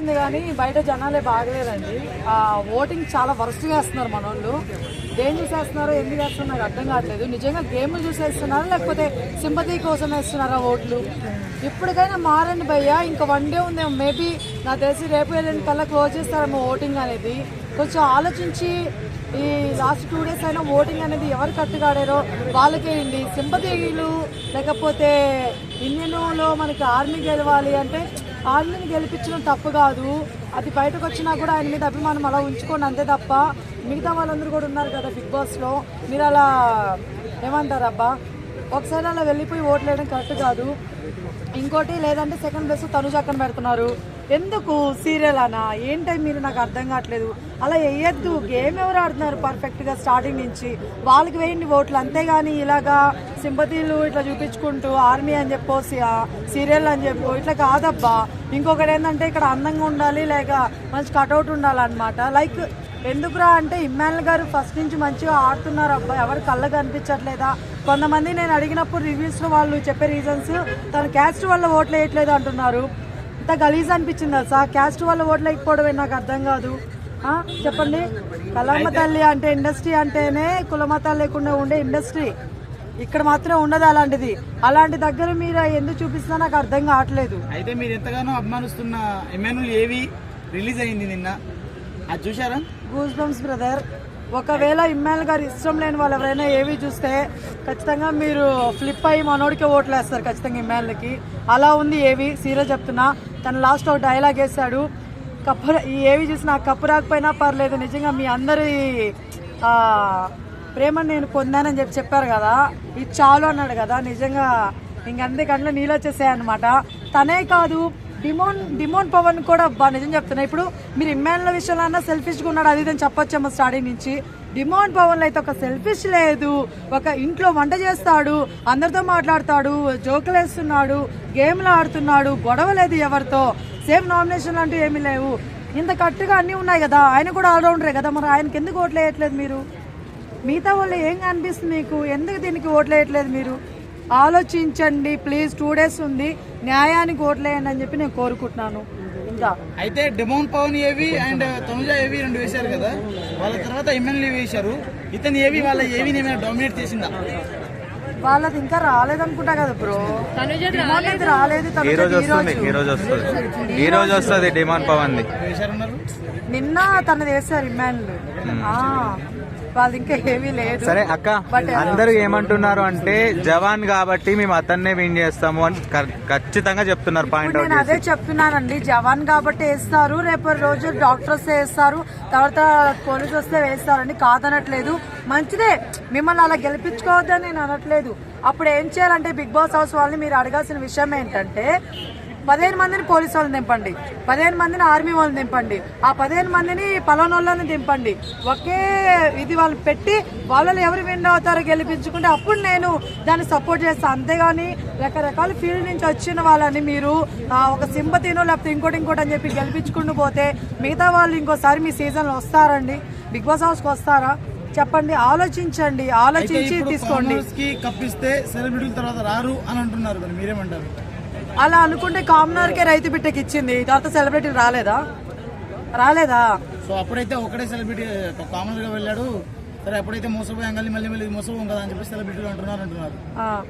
ఉంది కానీ బయట జనాలే బాగలేదండి ఆ ఓటింగ్ చాలా వరస్ట్గా వేస్తున్నారు మన వాళ్ళు దేని చూసేస్తున్నారో ఎందుకు వేస్తున్నారో నాకు అర్థం కావట్లేదు. నిజంగా గేమ్ చూసేస్తున్నారా లేకపోతే సింపతి కోసం వేస్తున్నారా ఓట్లు? ఇప్పటికైనా మారండి భయ్య. ఇంకా వన్ డే ఉంది మేబీ నాకు తెలిసి రేపు ఎల్లుండి కల్లా క్లోజ్ చేస్తారేమో ఓటింగ్ అనేది. కొంచెం ఆలోచించి ఈ లాస్ట్ టూ డేస్ అయినా ఓటింగ్ అనేది ఎవరు కట్టుగాడారో వాళ్ళకేయండి సింపతీలు లేకపోతే ఇండియన్లో మనకి ఆర్మీ గెలవాలి అంటే ఆర్మీని గెలిపించడం తప్పు కాదు. అది బయటకు వచ్చినా కూడా ఆయన మీద అభిమానం అలా ఉంచుకోండి అంతే తప్ప మిగతా వాళ్ళందరూ కూడా ఉన్నారు కదా బిగ్ బాస్లో మీరు అలా ఏమంటారు అబ్బా? ఒకసారి అలా వెళ్ళిపోయి ఓట్లు వేయడం కరెక్ట్ కాదు. ఇంకోటి లేదంటే సెకండ్ ప్లేస్ తనుజ అక్కడ పెడుతున్నారు. ఎందుకు సీరియల్ అనా? ఏంటో మీరు నాకు అర్థం కావట్లేదు. అలా వేయద్దు. గేమ్ ఎవరు ఆడుతున్నారు పర్ఫెక్ట్గా స్టార్టింగ్ నుంచి? వాళ్ళకి వేయండి ఓట్లు. అంతేగాని ఇలాగా సింపతీలు ఇట్లా చూపించుకుంటూ ఆర్మీ అని చెప్పోసి సీరియల్ అని చెప్పు ఇట్లా కాదబ్బా. ఇంకొకటి ఏంటంటే ఇక్కడ అందంగా ఉండాలి లేక మంచి కటౌట్ ఉండాలన్నమాట. లైక్ ఎందుకురా అంటే ఇమ్మానుల్ గారు ఫస్ట్ నుంచి మంచిగా ఆడుతున్నారు అబ్బా. ఎవరు కళ్ళకు అనిపించట్లేదా కొంతమంది నేను అడిగినప్పుడు రివ్యూస్లో వాళ్ళు చెప్పే రీజన్స్ తన క్యాస్ట్ వల్ల ఓట్లు వేయట్లేదు అంటున్నారు. ఇంత గలీజ్ అనిపించింది తెలుసా? క్యాస్ట్ వల్ల ఓట్లు నాకు అర్థం కాదు. చెప్పండి. కలమ్మ తల్లి అంటే ఇండస్ట్రీ అంటేనే కులమతాలు లేకుండా ఉండే ఇండస్ట్రీ. ఇక్కడ మాత్రం ఉండదు అలాంటిది. అలాంటి దగ్గర మీరు ఎందుకు చూపిస్తున్నా నాకు అర్థం కావట్లేదు. అయితే మీరు ఎంతగానో అభిమానిస్తున్న ఎమ్మెన్యూల్ ఏవి రిలీజ్ అయింది నిన్న? అది చూసారా గూస్ బంప్స్ బ్రదర్ ఒకవేళ ఇమ్మాయిల్ గారు ఇష్టం లేని వాళ్ళు ఎవరైనా ఏవి చూస్తే ఖచ్చితంగా మీరు ఫ్లిప్ అయ్యి మనోడికి ఓట్లు వేస్తారు ఖచ్చితంగా ఇమ్మాయిల్కి అలా ఉంది ఏవి? సీరియస్ చెప్తున్నా. తను లాస్ట్ ఒక డైలాగ్ వేశాడు. కప్పు ఏవి చూసి నాకు కప్పు రాకపోయినా పర్లేదు నిజంగా మీ అందరి ప్రేమను నేను పొందానని చెప్పి చెప్పారు కదా. ఇది చాలు అన్నాడు కదా. నిజంగా ఇంకంతే కంట్లో నీళ్ళు వచ్చేసాయి అనమాట తనే కాదు డిమోన్ డిమోన్ పవన్ కూడా బా నిజం చెప్తున్నా. ఇప్పుడు మీరు ఇమ్మాన్ల విషయంలో అన్నా సెల్ఫిష్గా ఉన్నాడు అది ఇది అని చెప్పొచ్చేమో స్టార్టింగ్ నుంచి. డిమాండ్ పవన్ అయితే ఒక సెల్ఫిష్ లేదు. ఒక ఇంట్లో వంట చేస్తాడు అందరితో మాట్లాడతాడు జోకులు వేస్తున్నాడు గేమ్లు ఆడుతున్నాడు గొడవ లేదు ఎవరితో. సేమ్ నామినేషన్ అంటూ ఏమీ లేవు. ఇంత కట్టుగా అన్నీ ఉన్నాయి కదా ఆయన కూడా ఆల్రౌండరే కదా మరి ఆయనకి ఎందుకు ఓట్లు వేయట్లేదు మీరు? మిగతా వాళ్ళు ఏం అనిపిస్తుంది మీకు? ఎందుకు దీనికి ఓట్లు వేయట్లేదు మీరు? ఆలోచించండి ప్లీజ్ టూ డేస్ ఉంది. న్యాయానికి ఓట్లేయండి అని చెప్పి నేను కోరుకుంటున్నాను. అయితే డెమోన్ పవన్ ఏవి అండ్ తనుజ ఏవి రెండు వేశారు కదా వాళ్ళ తర్వాత ఎమ్మెల్యే వేశారు. ఇతను ఏవి వాళ్ళ ఏవి ఏమైనా డామినేట్ చేసిందా? వాళ్ళది ఇంకా రాలేదనుకుంటా కదా బ్రో. డిమాండ్ రాలేదు. ఈ రోజు వస్తుంది? ఈ రోజు. వస్తుంది? ఈ రోజు వస్తుంది డిమాండ్ వేశారన్నారు? నిన్న తనది వేశారు ఇమ్మాన్లు. వాళ్ళది ఇంకా ఏమీ లేదు. సరే అక్క uh, అందరూ ఏమంటున్నారు అంటే జవాన్ కాబట్టి మేము అతన్నే విన్ చేస్తాము అని ఖచ్చితంగా చెప్తున్నారు పాయింట్ నేను అదే చెప్తున్నానండి జవాన్ కాబట్టి వేస్తారు రేపు రోజు డాక్టర్స్ వేస్తారు తర్వాత పోలీసు వస్తే వేస్తారండి కాదనట్లేదు. మంచిదే మిమ్మల్ని అలా గెలిపించుకోవద్దని నేను అనట్లేదు. అప్పుడు ఏం చేయాలంటే బిగ్ బాస్ హౌస్ వాళ్ళని మీరు అడగాల్సిన విషయం ఏంటంటే పదిహేను మందిని పోలీసు వాళ్ళని దింపండి పదిహేను మందిని ఆర్మీ వాళ్ళని దింపండి ఆ పదిహేను మందిని పలానోళ్ళని దింపండి ఒకే ఇది వాళ్ళు పెట్టి వాళ్ళని ఎవరు విన్ అవుతారో గెలిపించుకుంటే అప్పుడు నేను దాన్ని సపోర్ట్ చేస్తాను అంతేగాని రకరకాల ఫీల్డ్ నుంచి వచ్చిన వాళ్ళని మీరు ఒక సింపతినో లేకపోతే ఇంకోటి ఇంకోటి అని చెప్పి గెలిపించుకుంటూ పోతే మిగతా వాళ్ళు ఇంకోసారి మీ సీజన్లో వస్తారండి. బిగ్ బాస్ హౌస్కి వస్తారా? చెప్పండి ఆలోచించండి ఆలోచించి తీసుకోండి. కప్పిస్తే సెలబ్రిటీల తర్వాత రారు అని అంటున్నారు మరి మీరేమంటారు? అలా అనుకుంటే కామనర్కే రైతు బిడ్డకి ఇచ్చింది. తర్వాత సెలబ్రిటీ రాలేదా? రాలేదా? సో అప్పుడైతే ఒకటే సెలబ్రిటీ కామనర్గా వెళ్ళాడు. సరే అప్పుడైతే మోసపోయాం కానీ మళ్ళీ మళ్ళీ మోసపోం కదా అని చెప్పి సెలబ్రిటీలు అంటున్నారు అంటున్నారు. ఆ,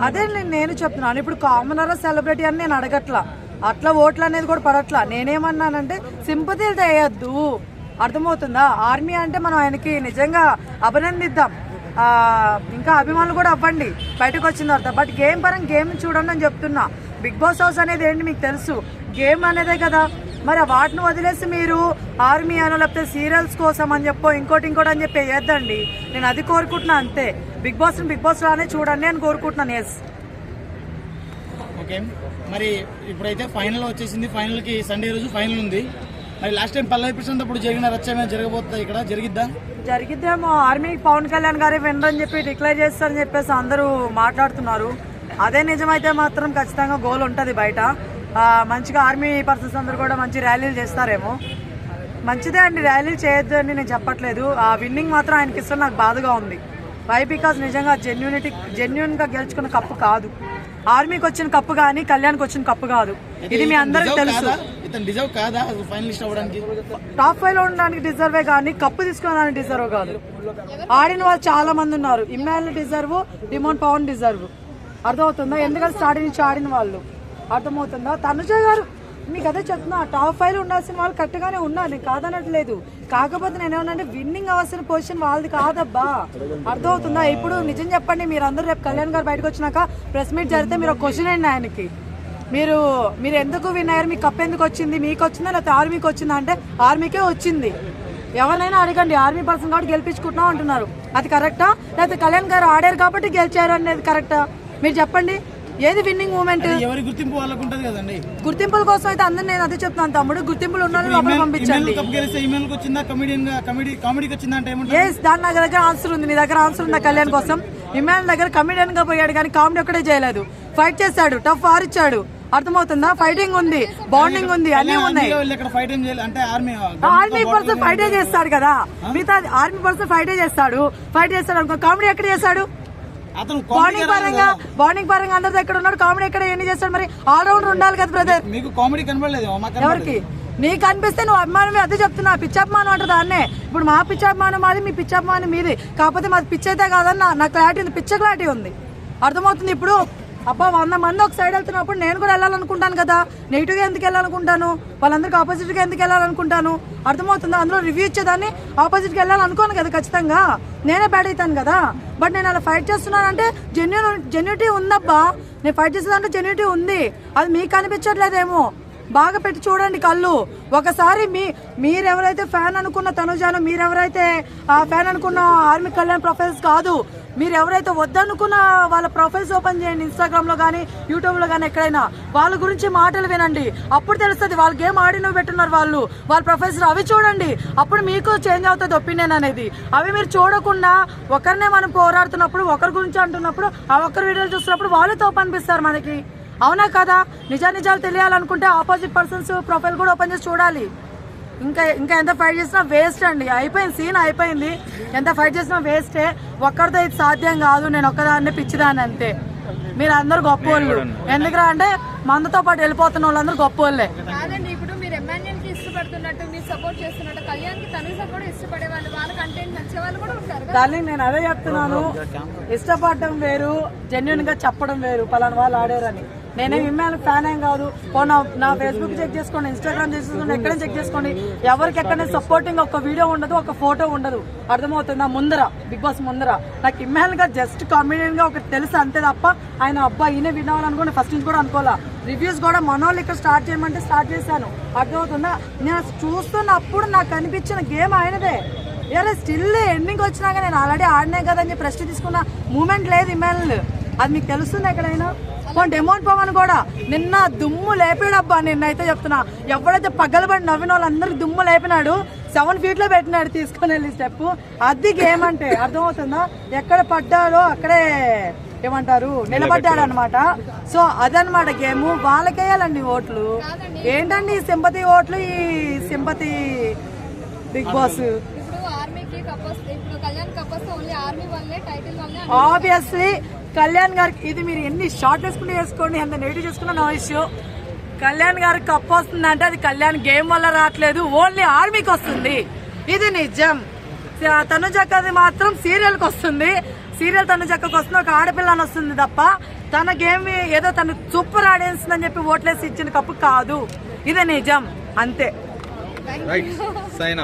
అదే నేను నేను చెప్తున్నాను. ఇప్పుడు కామనర్ సెలబ్రిటీ అని నేను అడగట్లా. అట్లా ఓట్లు అనేది కూడా పడట్లా. నేనేమన్నానంటే సింపతిలు చేయొద్దు అర్థమవుతుందా? ఆర్మీ అంటే మనం ఆయనకి నిజంగా అభినందిద్దాం. ఇంకా అభిమానులు కూడా అవ్వండి. బయటకు వచ్చిన తర్వాత. బట్ గేమ్ పరంగా గేమ్ చూడండి అని చెప్తున్నా. బిగ్ బాస్ హౌస్ అనేది ఏంటి మీకు తెలుసు? గేమ్ అనేదే కదా. మరి వాటిని వదిలేసి మీరు ఆర్మీ అనో లేకపోతే సీరియల్స్ కోసం అని చెప్పో ఇంకోటి ఇంకోటి అని చెప్పి వేద్దండి నేను అది కోరుకుంటున్నా అంతే. బిగ్ బాస్ బిగ్ బాస్ లానే చూడండి అని కోరుకుంటున్నాను. ఎస్ ఓకే మరి ఇప్పుడైతే ఫైనల్ వచ్చేసింది. ఫైనల్కి సండే రోజు ఫైనల్ ఉంది. మరి లాస్ట్ టైం పల్లవి ప్రశాంత్ అప్పుడు జరిగిన రచ్చ జరగబోతుందా ఇక్కడ? జరిగిద్దా? జరిగిద్దేమో. ఆర్మీ పవన్ కళ్యాణ్ గారే వినరని చెప్పి డిక్లేర్ చేస్తారని చెప్పేసి అందరూ మాట్లాడుతున్నారు. అదే నిజమైతే మాత్రం ఖచ్చితంగా గోల్ ఉంటుంది బయట. మంచిగా ఆర్మీ పర్సన్స్ అందరూ కూడా మంచి ర్యాలీలు చేస్తారేమో. మంచిదే అండి ర్యాలీలు చేయొద్దు అని నేను చెప్పట్లేదు. ఆ విన్నింగ్ మాత్రం ఆయనకి ఇష్టం నాకు బాధగా ఉంది. వై బికాస్ నిజంగా జెన్యునిటీ జెన్యున్గా గెలుచుకున్న కప్పు కాదు. ఆర్మీకి వచ్చిన కప్పు కానీ కళ్యాణ్కి వచ్చిన కప్పు కాదు. ఇది మీ అందరికి తెలుసు? ఇతను డిజర్వ్ కాదా? ఫైనలిస్ట్ అవ్వడానికి? టాప్ ఫైవ్లో ఉండడానికి డిజర్వే కానీ కప్పు తీసుకోవడానికి డిజర్వ్ కాదు. ఆడిన వాళ్ళు చాలా మంది ఉన్నారు. Emmanuel deserve demon Pavan deserve అర్థమవుతుందా? ఎందుకంటే స్టార్టింగ్ నుంచి ఆడిన వాళ్ళు. అర్థమవుతుందా? తనుజ గారు మీకు అదే చెప్తున్నా టాప్ ఫైవ్లో ఉండాల్సిన వాళ్ళు కరెక్ట్ గానే ఉన్నారు నేను కాదనట్లేదు. కాకపోతే నేను ఏమన్నా విన్నింగ్ అవ్వాల్సిన పొజిషన్ వాళ్ళది కాదబ్బా. అర్థమవుతుందా? ఇప్పుడు నిజం చెప్పండి మీరు అందరూ రేపు కళ్యాణ్ గారు బయటకు వచ్చినాక ప్రెస్ మీట్ జరిగితే మీరు ఒక క్వశ్చన్ అండి ఆయనకి. మీరు మీరు ఎందుకు విన్ అయ్యారు మీకు కప్ ఎందుకు వచ్చింది? మీకు వచ్చిందా? లేకపోతే ఆర్మీకి వచ్చిందా? అంటే ఆర్మీకే వచ్చింది. ఎవరినైనా అడగండి. ఆర్మీ పర్సన్ కాబట్టి గెలిపించుకుంటున్నాం అంటున్నారు. అది కరెక్టా? లేకపోతే కళ్యాణ్ గారు ఆడారు కాబట్టి గెలిచారు అనేది కరెక్టా? మీరు చెప్పండి. ఏది విన్నింగ్ మూమెంట్ ఎవరి గుర్తింపు వాళ్ళకు ఉంటది కదండి. గుర్తింపుల కోసం అయితే అందరు నేను అదే చెప్తున్నాను తమ్ముడు. గుర్తింపులు ఉన్న లోపలికి పంపించండి. కప్ గెలిస్తే ఈమెయిల్కి వచ్చిందా? కమెడియన్గా కమెడీ కామెడీకి వచ్చిందా అంటే ఏమంటారు ఎస్ దాని నా దగ్గర ఆన్సర్ ఉంది. నీ దగ్గర ఆన్సర్ ఉందా కళ్యాణ్ కోసం? ఇమాన్ దగ్గర కమిడియన్గా పోయాడు కానీ కామెడీ ఒక్కడే చేయలేదు. ఫైట్ చేశాడు. టఫ్ ఆరిచ్చాడు అర్థమవుతుందా? ఫైటింగ్ ఉంది. బాండింగ్ ఉంది. అన్నీ ఉన్నాయి. ఆర్మీ పర్సన్ ఫైటే చేస్తాడు కదా. మిగతా ఆర్మీ పర్సన్ ఫైటే చేస్తాడు. ఫైట్ చేస్తాడు అనుకో కామెడీ ఎక్కడ చేస్తాడు? బాండింగ్ పరంగా బాండింగ్ పరంగా అందరితో ఎక్కడ ఉన్నాడు. కామెడీ ఎక్కడ ఎన్ని చేస్తాడు మరి? ఆల్రౌండర్ ఉండాలి కదా బ్రదర్ మీకు కామెడీ కనబడలేదు ఎవరికి? నీకు అనిపిస్తే నువ్వు అభిమానమే అదే చెప్తున్నా. పిచ్చాభిమానం అంటారు దాన్నే. ఇప్పుడు మా పిచ్చాభిమానం మాది మీ పిచ్చాభిమానం మీది. కాకపోతే మాది పిచ్చి అయితే కాదని నా- నా క్లారిటీ ఉంది. పిచ్చ క్లారిటీ ఉంది. అర్థమవుతుంది ఇప్పుడు? అబ్బా వంద మంది ఒక సైడ్ వెళ్తున్నప్పుడు నేను కూడా వెళ్ళాలనుకుంటాను కదా. నెగిటివ్గా ఎందుకు వెళ్ళాలనుకుంటాను? వాళ్ళందరికీ ఆపోజిట్గా ఎందుకు వెళ్ళాలనుకుంటాను? అర్థమవుతుందా? అందులో రివ్యూ ఇచ్చేదాన్ని ఆపోజిట్గా వెళ్ళాలనుకోను కదా ఖచ్చితంగా. నేనే బ్యాడ్ అవుతాను కదా. బట్ నేను అలా ఫైట్ చేస్తున్నానంటే జెన్యున్ జెన్యూటీ ఉందబ్బా. నేను ఫైట్ చేసేదాంట్లో జెన్యూటీ ఉంది. అది మీకు అనిపించట్లేదేమో. బాగా పెట్టి చూడండి కళ్ళు. ఒకసారి మీ మీరెవరైతే ఫ్యాన్ అనుకున్న తనుజాను మీరెవరైతే ఫ్యాన్ అనుకున్న ఆర్మీ కళ్యాణ్ ప్రొఫైల్స్ కాదు మీరు ఎవరైతే వద్దనుకున్న వాళ్ళ ప్రొఫైల్స్ ఓపెన్ చేయండి ఇన్స్టాగ్రామ్లో కానీ యూట్యూబ్లో కానీ ఎక్కడైనా. వాళ్ళ గురించి మాటలు వినండి. అప్పుడు తెలుస్తుంది వాళ్ళు గేమ్ ఆడినవి పెట్టున్నారు వాళ్ళు. వాళ్ళ ప్రొఫైల్స్ అవి చూడండి. అప్పుడు మీకు చేంజ్ అవుతుంది ఒపీనియన్ అనేది. అవి మీరు చూడకుండా ఒకరినే మనం పోరాడుతున్నప్పుడు ఒకరి గురించి అంటున్నప్పుడు ఆ ఒక్కరి వీడియోలు చూస్తున్నప్పుడు వాళ్ళు తోపు అనిపిస్తారు మనకి. అవునా కదా? నిజా నిజాలు తెలియాలనుకుంటే ఆపోజిట్ పర్సన్స్ ప్రొఫైల్ కూడా ఓపెన్ చేసి చూడాలి. ఇంకా ఇంకా ఎంత ఫైట్ చేసినా వేస్ట్ అండి. అయిపోయింది సీన్ అయిపోయింది. ఎంత ఫైట్ చేసినా వేస్టే ఒక్కరితో ఇది సాధ్యం కాదు. నేను ఒక్కదాన్ని పిచ్చిదాన్ని అంతే. మీరు అందరు గొప్ప వాళ్ళు ఎందుకురా అంటే మందతో పాటు వెళ్ళిపోతున్న వాళ్ళందరూ గొప్ప వాళ్ళే కాదండి ఇప్పుడు మీరు ఎమ్మాన్యుల్కి ఇష్టపడుతున్నట్టు మీరు సపోర్ట్ చేస్తున్నట్టు కళ్యాణ్కి ఇష్టపడే వాళ్ళు వాళ్ళ కంటెంట్ నచ్చే వాళ్ళు కూడా ఉంటారు కదా. డార్లింగ్ నేను అదే చెప్తున్నాను. ఇష్టపడడం వేరు జెన్యున్గా చెప్పడం వేరు. పలానా వాళ్ళు ఆడారని. నేనేం మిమ్మల్ని ఫ్యాన్ ఏం కాదు. ఓ నా నా ఫేస్బుక్ చెక్ చేసుకోండి ఇన్స్టాగ్రామ్ చేసుకోండి ఎక్కడ చెక్ చేసుకోండి. ఎవరికి ఎక్కడ సపోర్టింగ్ ఒక వీడియో ఉండదు ఒక ఫోటో ఉండదు. అర్థమవుతుందా? ముందర బిగ్ బాస్ ముందర. నాకు ఇమ్మాన్గా జస్ట్ కామెడియన్గా ఒకటి తెలుసు అంతే తప్ప ఆయన అబ్బా ఈయన వినాలనుకుని ఫస్ట్ నుంచి కూడా అనుకోవాలా? రివ్యూస్ కూడా మనోళ్ళు ఇక్కడ స్టార్ట్ చేయమంటే స్టార్ట్ చేశాను. అర్థమవుతుందా? నేను చూస్తున్నప్పుడు నాకు అనిపించిన గేమ్ ఆయనదే. ఇలా స్టిల్ ఎండింగ్ వచ్చినాక నేను ఆల్రెడీ ఆడినా కదా అని ప్రశ్న తీసుకున్న మూమెంట్ లేదు ఇమ్మల్ అది మీకు తెలుస్తుంది ఎక్కడైనా? పోనీ డెమోన్ పవన్ కూడా నిన్న దుమ్ము లేపాడబ్బా నిన్నైతే చెప్తున్నా. ఎవడైతే పగలబడి నవ్విన వాళ్ళందరికి దుమ్ము లేపినాడు సెవెన్ ఫీట్లో పెట్టినాడు తీసుకొని వెళ్ళి స్టెప్ అది గేమ్ అంటే అర్థమవుతుందా? ఎక్కడ పడ్డాడో అక్కడే ఏమంటారు? నిలబడ్డాడు అనమాట సో అదనమాట గేమ్. వాళ్ళకేయాలండి ఓట్లు. ఏంటండి ఈ సింపతి ఓట్లు ఈ sympathy Bigg Boss? Obviously Kalyan గారికి ఇది మీరు ఎన్ని షార్ట్ వేసుకుంటే వేసుకోండి ఎంత నెగిటివ్ చేసుకున్నా నో ఇష్యూ కళ్యాణ్ గారికి కప్ వస్తుందంటే అది కళ్యాణ్ గేమ్ వల్ల రావట్లేదు ఓన్లీ ఆర్మీకి వస్తుంది. ఇది నిజం. తనుజక్కది మాత్రం సీరియల్కి వస్తుంది. సీరియల్ తనుజక్కకు వస్తుంది ఒక ఆడపిల్ల అని వస్తుంది తప్ప తన గేమ్ ఏదో తను సూపర్ ఆడియన్స్ అని చెప్పి ఓట్లేసి ఇచ్చిన కప్పు కాదు. ఇది నిజం. అంతే. సైన్